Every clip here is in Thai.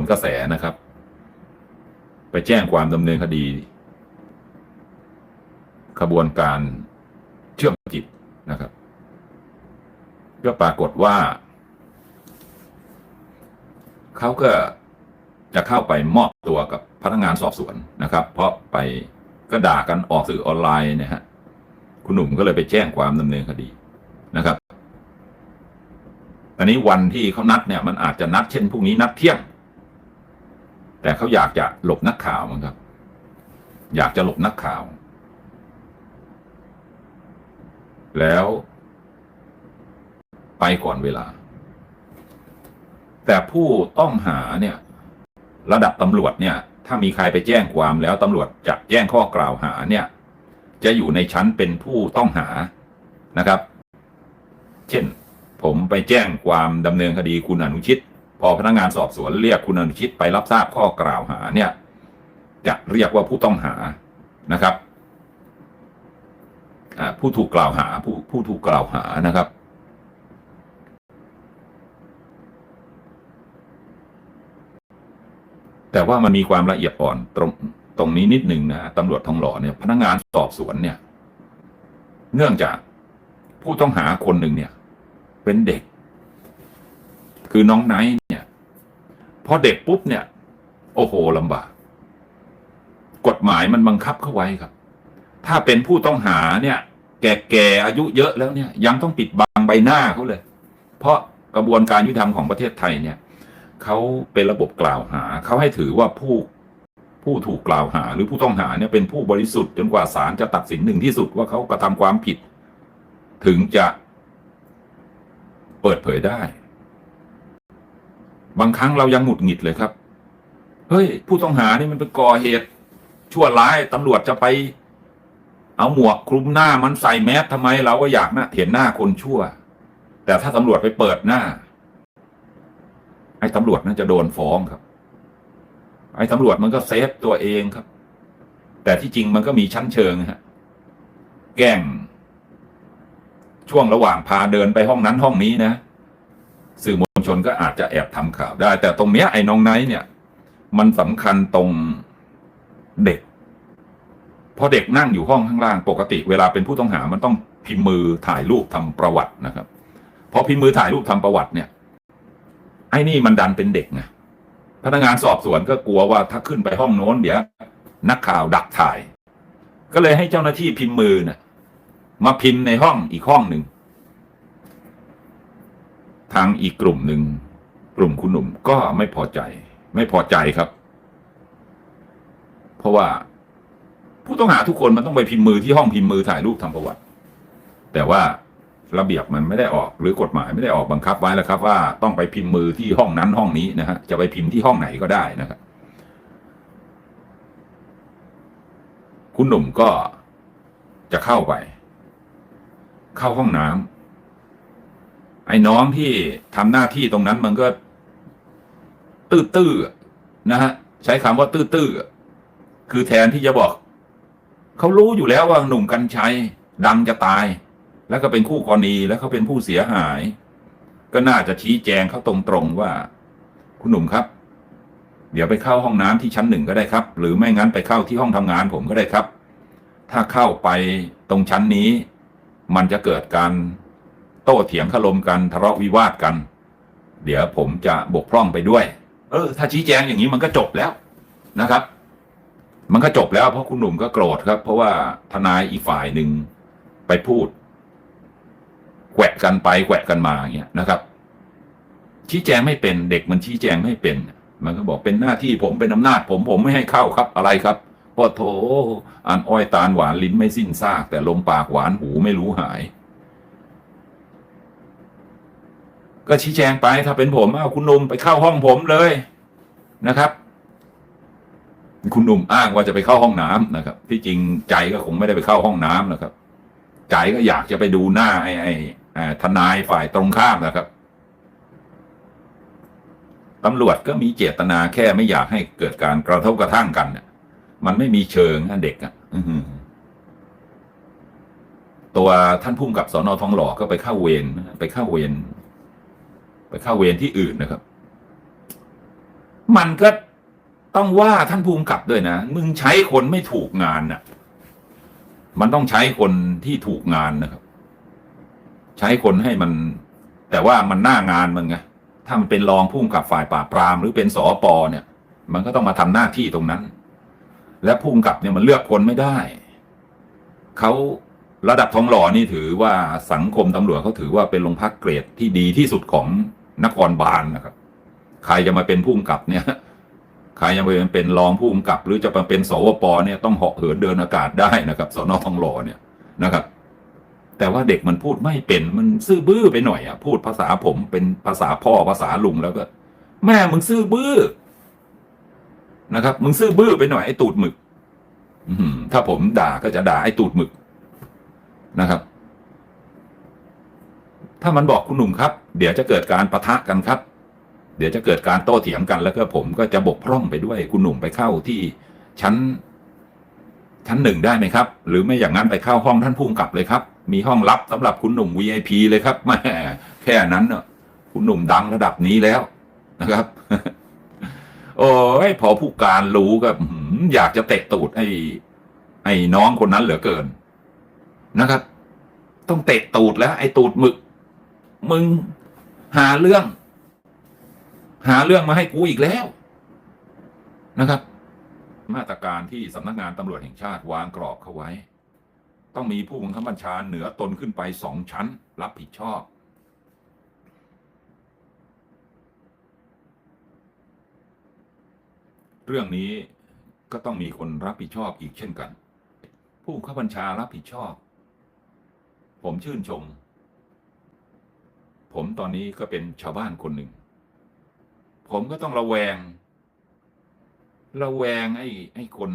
นกระแสนะครับ ไปแจ้งความดำเนินคดี ขบวนการเชื่อมจิตนะครับ ก็ปรากฏว่าเขาก็จะเข้าไปมอบตัวกับพนักงานสอบสวนนะครับ เพราะไปก็ด่ากันออกสื่อออนไลน์นี่ยฮะคุณหนุ่มก็เลยไปแจ้งความดำเนินคดีนะครับอันนี้วันที่เขานัดเนี่ยมันอาจจะนัดเช่นพรุ่งนี้นัดเที่ยง แต่เขาอยากจะหลบนักข่าวมั้งครับ อยากจะหลบนักข่าว แล้ว ไปก่อนเวลา แต่ผู้ต้องหาเนี่ย ระดับตำรวจเนี่ย ถ้ามีใครไปแจ้งความแล้วตำรวจจะแจ้งข้อกล่าวหาเนี่ย จะอยู่ในชั้นเป็นผู้ต้องหานะครับ เช่น ผมไปแจ้งความดำเนินคดีคุณอนุชิต พอพนักงานสอบสวนเรียกคุณอนุชิตไปรับทราบข้อกล่าวหาเนี่ยจะเรียกว่าผู้ต้องหานะครับผู้ถูกกล่าวหาผู้ผู้ถูกกล่าวหานะครับ แต่ว่ามันมีความละเอียดอ่อนตรงตรงนี้นิดหนึ่งนะตำรวจทองหล่อเนี่ยพนักงานสอบสวนเนี่ย เนื่องจากผู้ต้องหาคนหนึ่งเนี่ย เป็นเด็ก คือน้องไนท์ พอเด็กปุ๊บเนี่ย โอ้โหลำบาก กฎหมายมันบังคับเข้าไว้ครับ ถ้าเป็นผู้ต้องหาเนี่ย แก่ๆอายุเยอะแล้วเนี่ย ยังต้องปิดบังใบหน้าเขาเลย เพราะกระบวนการยุติธรรมของประเทศไทยเนี่ยเขาเป็นระบบกล่าวหาเขาให้ถือว่าผู้ผู้ถูกกล่าวหา หรือผู้ต้องหาเนี่ยเป็นผู้บริสุทธิ์จนกว่าศาลจะตัดสินหนึ่งที่สุดว่าเขากระทำความผิด ถึงจะเปิดเผยได้ บางครั้งเรายังหงุดหงิดเลยครับ เฮ้ย ผู้ต้องหานี่มันไปก่อเหตุ ชั่วร้ายตำรวจจะไป เอาหมวกคลุมหน้ามันใส่แมสทำไมเราก็อยากนะเห็นหน้าคนชั่ว แต่ถ้าตำรวจไปเปิดหน้า ไอ้ตำรวจนั่นจะโดนฟ้องครับ ไอ้ตำรวจมันก็เซฟตัวเองครับ แต่ที่จริงมันก็มีชั้นเชิงฮะแกล้งช่วงระหว่างพาเดินไปห้องนั้นห้องนี้นะ ชนก็อาจจะแอบทำข่าวได้ แต่ตรงเนี้ยไอ้น้องไนท์เนี่ย มันสำคัญตรงเด็กพอเด็กนั่งอยู่ห้องข้างล่างปกติ เวลาเป็นผู้ต้องหามันต้องพิมพ์มือถ่ายรูปทำประวัตินะครับพอพิมพ์มือถ่ายรูปทำประวัติเนี่ย ไอ้นี่มันดันเป็นเด็กไงพนักงานสอบสวนก็กลัวว่าถ้าขึ้นไปห้องโน้นเดี๋ยวนักข่าวดักถ่าย ก็เลยให้เจ้าหน้าที่พิมพ์มือน่ะมาพิมพ์ในห้องอีกห้องหนึ่ง ทางอีกกลุ่มหนึ่งกลุ่มคุณหนุ่มก็ไม่พอใจ ไม่พอใจครับ เพราะว่าผู้ต้องหาทุกคนมันต้องไปพิมพ์มือที่ห้องพิมพ์มือถ่ายรูปทำประวัติ แต่ว่าระเบียบมันไม่ได้ออกหรือกฎหมายไม่ได้ออกบังคับไว้แล้วครับ ว่าต้องไปพิมพ์มือที่ห้องนั้นห้องนี้นะฮะจะไปพิมพ์ที่ห้องไหนก็ได้นะครับ คุณหนุ่มก็จะเข้าไป เข้าห้องน้ำ ไอ้น้องที่ทำหน้าที่ตรงนั้นมันก็ ตื้อๆนะฮะใช้คำว่าตื้อๆคือแทนที่จะบอก เขารู้อยู่แล้วว่าหนุ่มกัญชัยดังจะตาย แล้วก็เป็นคู่กรณีแล้วเขาเป็นผู้เสียหาย ก็น่าจะชี้แจงเขาตรงๆว่า คุณหนุ่มครับ เดี๋ยวไปเข้าห้องน้ำที่ชั้นหนึ่งก็ได้ครับ หรือไม่งั้นไปเข้าที่ห้องทำงานผมก็ได้ครับ ถ้าเข้าไปตรงชั้นนี้ มันจะเกิดการ โต้เถียงขลมกันทะเลาะวิวาทกัน เดี๋ยวผมจะบกพร่องไปด้วย เออ ถ้าชี้แจงอย่างนี้มันก็จบแล้วนะครับ มันก็จบแล้วเพราะคุณหนุ่มก็โกรธครับ เพราะว่าทนายอีกฝ่ายหนึ่งไปพูดแกวะกันไปแกวะกันมาอย่างเงี้ยนะครับ ชี้แจงไม่เป็นเด็กมันชี้แจงไม่เป็น มันก็บอกเป็นหน้าที่ผมเป็นอำนาจ ผมผมไม่ให้เข้าครับอะไรครับพอโถอ่านอ้อยตาลหวานลิ้นไม่สิ้นซาก แต่ลมปากหวานหูไม่รู้หาย ก็ชี้แจงไปถ้าเป็นผมเอาคุณหนุ่มไปเข้าห้องผมเลยนะครับ คุณหนุ่มอ้างว่าจะไปเข้าห้องน้ำนะครับ ที่จริงใจก็คงไม่ได้ไปเข้าห้องน้ำนะครับ ใจก็อยากจะไปดูหน้าไอ้ไอ้อทนายฝ่ายตรงข้ามนะครับตำรวจก็มีเจตนาแค่ไม่อยากให้เกิดการกระทบกระทั่งกันเนี่ยมันไม่มีเชิงนะเด็กอะตัวท่านพุ่มกับสอนอทองหล่อก็ไปเข้าเวรไปเข้าเวร ไปเข้าเวรที่อื่นนะครับ มันก็ต้องว่าท่านภูมิกับด้วยนะ มึงใช้คนไม่ถูกงานน่ะ มันต้องใช้คนที่ถูกงานนะครับ ใช้คนให้มัน แต่ว่ามันหน้างานมันไงถ้ามันเป็นรองผู้กำกับฝ่ายปราบปราม หรือเป็นสอปอเนี่ย มันก็ต้องมาทำหน้าที่ตรงนั้น และผู้กำกับเนี่ยมันเลือกคนไม่ได้เขาระดับทองหล่อนี่ถือว่าสังคมตำรวจเขาถือว่าเป็นโรงพักเกรดที่ดีที่สุดของ นครบาลนะครับ ใครจะมาเป็นผู้กำกับเนี่ยใครจะมาเป็นรองผู้กำกับ หรือจะมาเป็นสวปเนี่ยต้องเหาะเหินเดินอากาศได้นะครับสนทองหล่อเนี่ยนะครับ แต่ว่าเด็กมันพูดไม่เป็นมันซื่อบื้อไปหน่อยอะพูดภาษาผมเป็นภาษาพ่อภาษาลุงแล้วก็ แม่มึงซื่อบื้อนะครับ มึงซื่อบื้อไปหน่อยไอ้ตูดหมึกถ้าผมด่าก็จะด่าไอ้ตูดหมึกนะครับ ถ้ามันบอกคุณหนุ่มครับ เดี๋ยวจะเกิดการประทะกันครับ เดี๋ยวจะเกิดการโต้เถียงกันแล้วก็ผมก็จะบกพร่องไปด้วยคุณหนุ่มไปเข้าที่ชั้น ชั้นหนึ่งได้ไหมครับ หรือไม่อย่างนั้นไปเข้าห้องท่านผู้กำกับเลยครับ มีห้องลับสำหรับคุณหนุ่ม VIP เลยครับแม่แค่นั้นเนอะคุณหนุ่มดังระดับนี้แล้วนะครับ โอ้ยพอผู้การรู้ก็อื้อหืออยากจะเตะตูดไอ้ไอ้น้องคนนั้นเหลือเกินนะครับ ต้องเตะตูดแล้ว ไอ้ตูดหมึก มึงหาเรื่อง หาเรื่องมาให้กูอีกแล้วนะครับ มาตรการที่สำนักงานตำรวจแห่งชาติวางกรอบเขาไว้ ต้องมีผู้บังคับบัญชาเหนือตนขึ้นไปสองชั้น รับผิดชอบ เรื่องนี้ก็ต้องมีคนรับผิดชอบอีกเช่นกัน ผู้บังคับบัญชารับผิดชอบ ผมชื่นชม ผมตอนนี้ก็เป็นชาวบ้านคนหนึ่ง ผมก็ต้องระแวง ระแวงไอ้ไอ้คน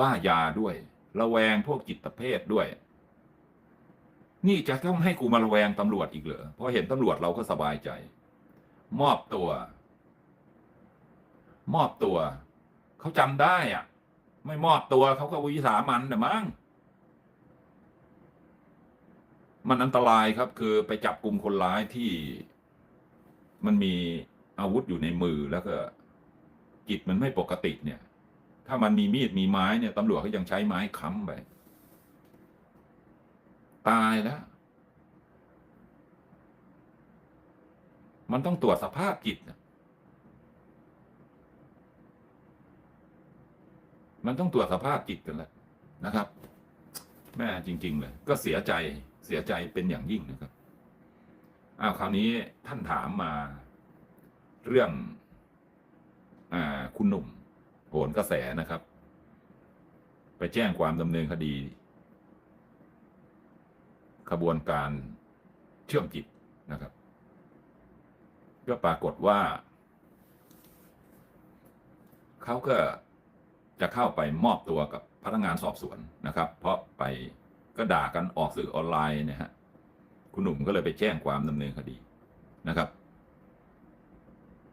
บ้ายาด้วย ระแวงพวกจิตเภทด้วย นี่จะต้องให้กูมาระแวงตำรวจอีกเหรอเพราะเห็นตำรวจเราก็สบายใจ มอบตัว มอบตัว เขาจำได้อะ ไม่มอบตัวเขาก็วิสามันนะมั้ง มันอันตรายครับคือไปจับกลุ่มคนร้ายที่มันมีอาวุธอยู่ในมือแล้วก็จิตมันไม่ปกติเนี่ย ถ้ามันมีมีดมีไม้เนี่ยตำรวจเขายังใช้ไม้ค้ำไป ตายแล้ว มันต้องตรวจสภาพจิตมันต้องตรวจสภาพจิตกันแหละนะครับ แม่จริง ๆ เลย ก็เสียใจ เสียใจเป็นอย่างยิ่งนะครับอ้าวคราวนี้ท่านถามมาเรื่องอ่าคุณหนุ่มโหนกระแสนะครับ ไปแจ้งความดำเนินคดีขบวนการเชื่อมจิตนะครับ ก็ปรากฏว่า เขาก็จะเข้าไปมอบตัวกับพนักงานสอบสวนนะครับ เพราะไป ก็ด่ากันออกสื่อออนไลน์นะฮะคุณหนุ่มก็เลยไปแจ้งความดำเนินคดีนะครับ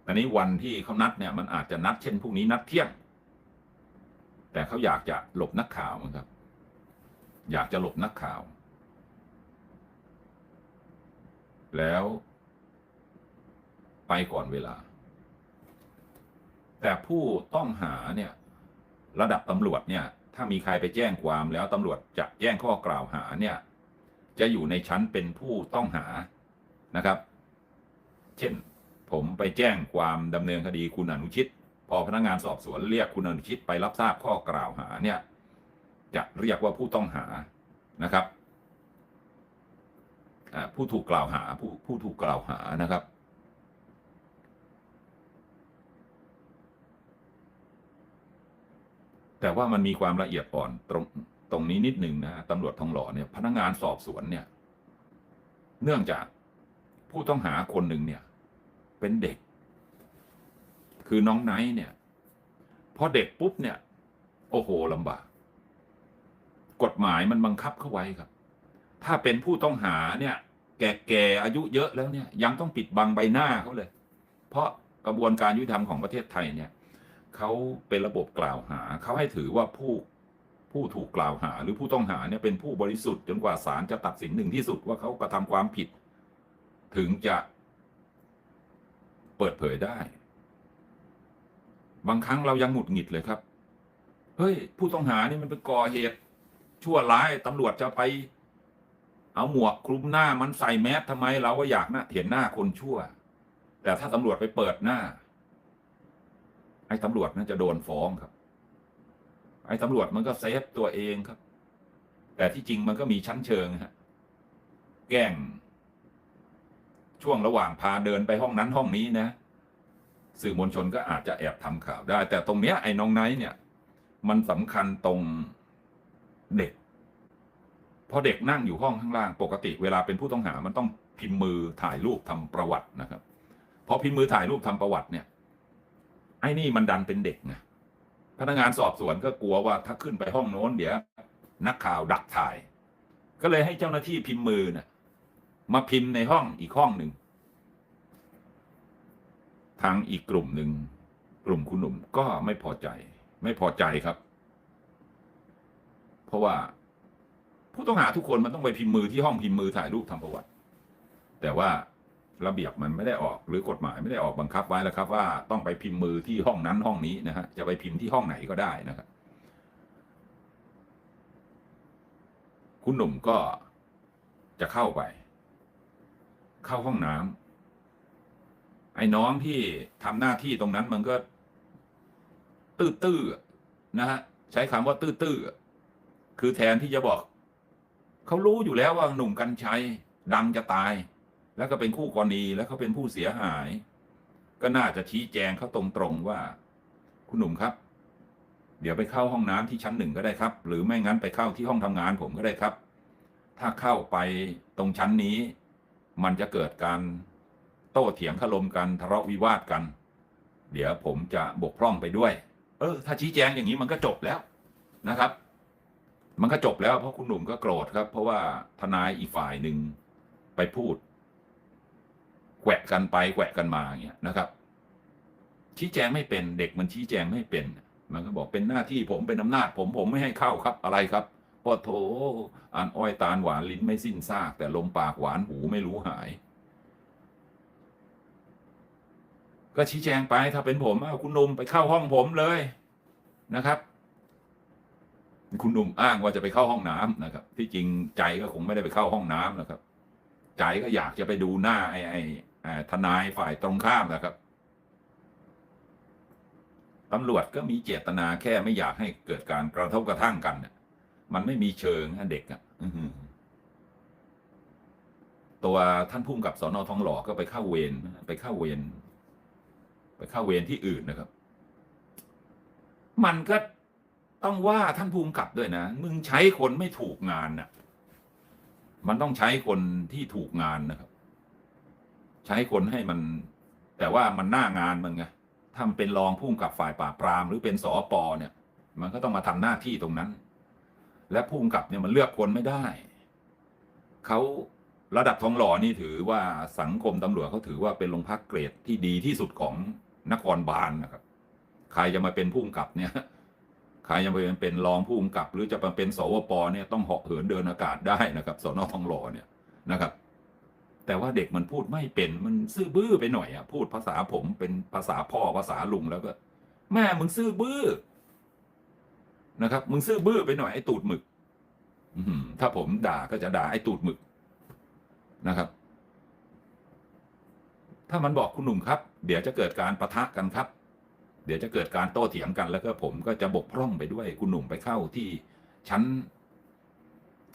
อันนี้วันที่เขานัดเนี่ยมันอาจจะนัดเช่นพรุ่งนี้นัดเที่ยง แต่เขาอยากจะหลบนักข่าวมั้งครับ อยากจะหลบนักข่าว แล้วไปก่อนเวลา แต่ผู้ต้องหาเนี่ย ระดับตำรวจเนี่ย ถ้ามีใครไปแจ้งความแล้วตำรวจจะแจ้งข้อกล่าวหาเนี่ยจะอยู่ในชั้นเป็นผู้ต้องหานะครับ เช่น ผมไปแจ้งความดำเนินคดีคุณอนุชิต พอพนักงานสอบสวนเรียกคุณอนุชิตไปรับทราบข้อกล่าวหาเนี่ยจะเรียกว่าผู้ต้องหานะครับผู้ถูกกล่าวหาผู้ผู้ถูกกล่าวหานะครับ แต่ว่ามันมีความละเอียดอ่อนตรงตรงนี้นิดหนึ่งนะตำรวจทองหล่อเนี่ย พนักงานสอบสวนเนี่ย เนื่องจากผู้ต้องหาคนหนึ่งเนี่ย เป็นเด็ก คือน้องไนท์เนี่ยพอเด็กปุ๊บเนี่ย โอ้โหลำบาก กฎหมายมันบังคับเข้าไว้ครับ ถ้าเป็นผู้ต้องหาเนี่ย แก่ๆอายุเยอะแล้วเนี่ย ยังต้องปิดบังใบหน้าเขาเลย เพราะกระบวนการยุติธรรมของประเทศไทยเนี่ย เขาเป็นระบบกล่าวหา เขาให้ถือว่าผู้ผู้ถูกกล่าวหา หรือผู้ต้องหาเนี่ยเป็นผู้บริสุทธิ์จนกว่าศาลจะตัดสินหนึ่งที่สุดว่าเขากระทำความผิด ถึงจะเปิดเผยได้ บางครั้งเรายังหงุดหงิดเลยครับ เฮ้ย ผู้ต้องหานี่มันไปก่อเหตุ ชั่วร้ายตำรวจจะไป เอาหมวกคลุมหน้ามันใส่แมสทำไมเราก็อยากนะเห็นหน้าคนชั่ว แต่ถ้าตำรวจไปเปิดหน้า อ้ตำรวจนั่นจะโดนฟ้องครับ ไอ้ตำรวจมันก็เซฟตัวเองครับ แต่ที่จริงมันก็มีชั้นเชิงฮะแกล้ง ช่วงระหว่างพาเดินไปห้องนั้นห้องนี้นะ สื่อมวลชนก็อาจจะแอบทำข่าวได้ แต่ตรงเนี้ยไอ้น้องไนท์เนี่ย มันสำคัญตรงเด็กพอเด็กนั่งอยู่ห้องข้างล่างปกติเวลาเป็นผู้ต้องหามันต้องพิมพ์มือถ่ายรูปทำประวัตินะครับพอพิมพ์มือถ่ายรูปทำประวัติเนี่ย อ้นี่มันดันเป็นเด็กไงพนักงานสอบสวนก็กลัวว่าถ้าขึ้นไปห้องโน้นเดี๋ยวนักข่าวดักถ่าย ก็เลยให้เจ้าหน้าที่พิมพ์มือน่ะมาพิมพ์ในห้องอีกห้องหนึ่ง ทางอีกกลุ่มหนึ่ง กลุ่มคุณหนุ่มก็ไม่พอใจ ไม่พอใจครับ เพราะว่าผู้ต้องหาทุกคนมันต้องไปพิมพ์มือที่ห้องพิมพ์มือถ่ายรูปทำประวัติ แต่ว่า ระเบียบมันไม่ได้ออกหรือกฎหมายไม่ได้ออกบังคับไว้แล้วครับ ว่าต้องไปพิมพ์มือที่ห้องนั้นห้องนี้นะฮะจะไปพิมพ์ที่ห้องไหนก็ได้นะครับ คุณหนุ่มก็จะเข้าไป เข้าห้องน้ำไอ้น้องที่ทำหน้าที่ตรงนั้นมันก็ ตื้อๆนะฮะใช้คำว่าตื้อๆคือแทนที่จะบอก เขารู้อยู่แล้วว่าหนุ่มกัญชัยดังจะตาย แล้วก็เป็นคู่กรณีแล้วเขาเป็นผู้เสียหาย ก็น่าจะชี้แจงเขาตรงๆว่า คุณหนุ่มครับ เดี๋ยวไปเข้าห้องน้ำที่ชั้นหนึ่งก็ได้ครับ หรือไม่งั้นไปเข้าที่ห้องทำงานผมก็ได้ครับ ถ้าเข้าไปตรงชั้นนี้ มันจะเกิดการโต้เถียงขลมกันทะเลาะวิวาทกัน เดี๋ยวผมจะบกพร่องไปด้วย เออ ถ้าชี้แจงอย่างนี้มันก็จบแล้วนะครับ มันก็จบแล้วเพราะคุณหนุ่มก็โกรธครับ เพราะว่าทนายอีกฝ่ายหนึ่งไปพูด แกวะกันไปแกวะกันมาอย่างเงี้ยนะครับ ชี้แจงไม่เป็นเด็กมันชี้แจงไม่เป็น มันก็บอกเป็นหน้าที่ผมเป็นอำนาจ ผมผมไม่ให้เข้าครับอะไรครับพอโถอ่านอ้อยตาลหวานลิ้นไม่สิ้นซาก แต่ลมปากหวานหูไม่รู้หาย ก็ชี้แจงไปถ้าเป็นผมเอาคุณนุ่มไปเข้าห้องผมเลยนะครับ คุณนุ่มอ้างว่าจะไปเข้าห้องน้ำนะครับ ที่จริงใจก็คงไม่ได้ไปเข้าห้องน้ำนะครับ ใจก็อยากจะไปดูหน้าไอ้ไอ้ไอ้ ทนายฝ่ายตรงข้ามนะครับตำรวจก็มีเจตนาแค่ไม่อยากให้เกิดการกระทบกระทั่งกันมันไม่มีเชิงเด็กอะตัวท่านพุ่มกับสอนอทองหล่อก็ไปเข้าเวรไปเข้าเวรไปเข้าเวรที่อื่นนะครับ มันก็ต้องว่าท่านภูมิกับด้วยนะ มึงใช้คนไม่ถูกงานน่ะ มันต้องใช้คนที่ถูกงานนะครับ ใช้คนให้มัน แต่ว่ามันหน้างานมันไงถ้ามันเป็นรองผู้กำกับฝ่ายปราบปราม หรือเป็นสอปอเนี่ย มันก็ต้องมาทำหน้าที่ตรงนั้น และผู้กำกับเนี่ยมันเลือกคนไม่ได้เขาระดับทองหล่อนี่ถือว่าสังคมตำรวจเขาถือว่าเป็นโรงพักเกรดที่ดีที่สุดของนครบาลนะครับ ใครจะมาเป็นผู้กำกับเนี่ยใครจะมาเป็นรองผู้กำกับ หรือจะมาเป็นสวปเนี่ยต้องเหาะเหินเดินอากาศได้นะครับสอนอทองหล่อเนี่ยนะครับ แต่ว่าเด็กมันพูดไม่เป็นมันซื่อบื้อไปหน่อยอะพูดภาษาผมเป็นภาษาพ่อภาษาลุงแล้วก็ แม่มึงซื่อบื้อนะครับ มึงซื่อบื้อไปหน่อยไอ้ตูดหมึกถ้าผมด่าก็จะด่าไอ้ตูดหมึกนะครับ ถ้ามันบอกคุณหนุ่มครับ เดี๋ยวจะเกิดการประทะกันครับ เดี๋ยวจะเกิดการโต้เถียงกันแล้วก็ผมก็จะบกพร่องไปด้วยคุณหนุ่มไปเข้าที่ชั้น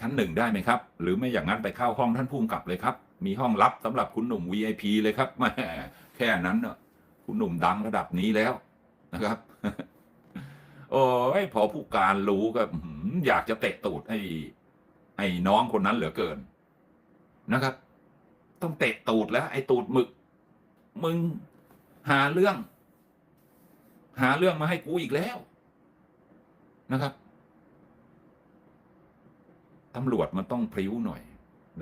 ชั้นหนึ่งได้ไหมครับ หรือไม่อย่างนั้นไปเข้าห้องท่านผู้กำกับเลยครับ มีห้องลับสำหรับคุณหนุ่ม VIP เลยครับแม่แค่นั้นเนอะคุณหนุ่มดังระดับนี้แล้วนะครับ โอ้ยพอผู้การรู้ก็อื้อหืออยากจะเตะตูดไอ้ไอ้น้องคนนั้นเหลือเกินนะครับ ต้องเตะตูดแล้ว ไอ้ตูดหมึก มึงหาเรื่อง หาเรื่องมาให้กูอีกแล้วนะครับตำรวจมันต้องพริ้วหน่อย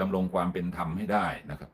ดำรงความเป็นธรรมให้ได้นะครับ